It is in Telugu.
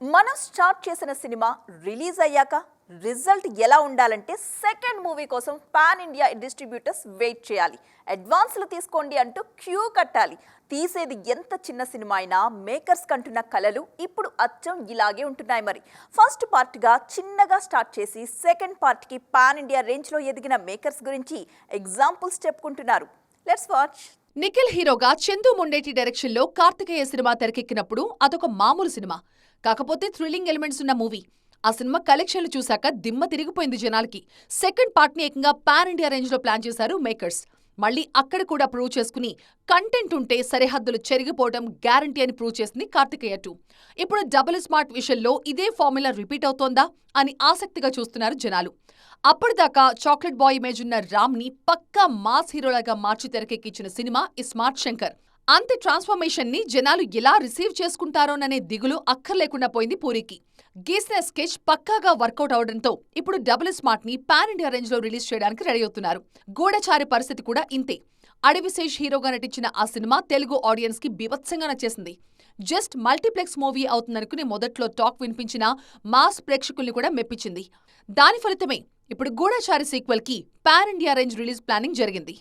మనం స్టార్ట్ చేసిన సినిమా రిలీజ్ అయ్యాక రిజల్ట్ ఎలా ఉండాలంటే సెకండ్ మూవీ కోసం పాన్ ఇండియా డిస్ట్రిబ్యూటర్స్ వెయిట్ చేయాలి. అడ్వాన్స్లు తీసుకోండి అంటూ క్యూ కట్టాలి. తీసేది ఎంత చిన్న సినిమా అయినా మేకర్స్ కంటున్న కలలు ఇప్పుడు అచ్చం ఇలాగే ఉంటున్నాయి మరి. ఫస్ట్ పార్ట్గా చిన్నగా స్టార్ట్ చేసి సెకండ్ పార్ట్కి పాన్ ఇండియా రేంజ్లో ఎదిగిన మేకర్స్ గురించి ఎగ్జాంపుల్స్ చెప్పుకుంటున్నారు. లెట్స్ వాచ్ నిఖిల్ హీరోగా చందు మొండేటి డైరెక్షన్లో కార్తికేయ సినిమా తెరకెక్కినప్పుడు అదొక మామూలు సినిమా. కాకపోతే థ్రిల్లింగ్ ఎలిమెంట్స్ ఉన్న మూవీ. ఆ సినిమా కలెక్షన్లు చూశాక దిమ్మ తిరిగిపోయింది జనాలకి. సెకండ్ పార్ట్ని ఏకంగా పాన్ ఇండియా రేంజ్లో ప్లాన్ చేశారు మేకర్స్. మళ్ళీ అక్కడ కూడా ప్రూవ్ చేసుకుని కంటెంట్ ఉంటే సరిహద్దులు చెరిగిపోవడం గ్యారంటీ అని ప్రూవ్ చేసింది కార్తికేయ టూ ఇప్పుడు డబుల్ స్మార్ట్ విషయంలో ఇదే ఫార్ములా రిపీట్ అవుతోందా అని ఆసక్తిగా చూస్తున్నారు జనాలు. అప్పటిదాకా చాక్లెట్ బాయ్ ఇమేజ్ ఉన్న రామ్ని పక్కా మాస్ హీరోలాగా మార్చి తెరకెక్కించిన సినిమా ఈ స్మార్ట్ శంకర్. అంతే ట్రాన్స్ఫర్మేషన్ని జనాలు ఎలా రిసీవ్ చేసుకుంటారోననే దిగులు అక్కర్లేకుండా పోయింది పూరికి. గీసిన స్కెచ్ పక్కాగా వర్కౌట్ అవడంతో ఇప్పుడు డబుల్ స్మార్ట్ని పాన్ ఇండియా రేంజ్లో రిలీజ్ చేయడానికి రెడీ అవుతున్నారు. గూఢచారి పరిస్థితి కూడా ఇంతే. అడవిశేష్ హీరోగా నటించిన ఆ సినిమా తెలుగు ఆడియన్స్కి బీభత్సంగా నచ్చేసింది. జస్ట్ మల్టీప్లెక్స్ మూవీ అవుతుందనుకుని మొదట్లో టాక్ వినిపించిన మాస్ ప్రేక్షకుల్ని కూడా మెప్పించింది. దాని ఫలితమే ఇప్పుడు గూఢచారి సీక్వెల్కి pan India range release planning జరిగింది.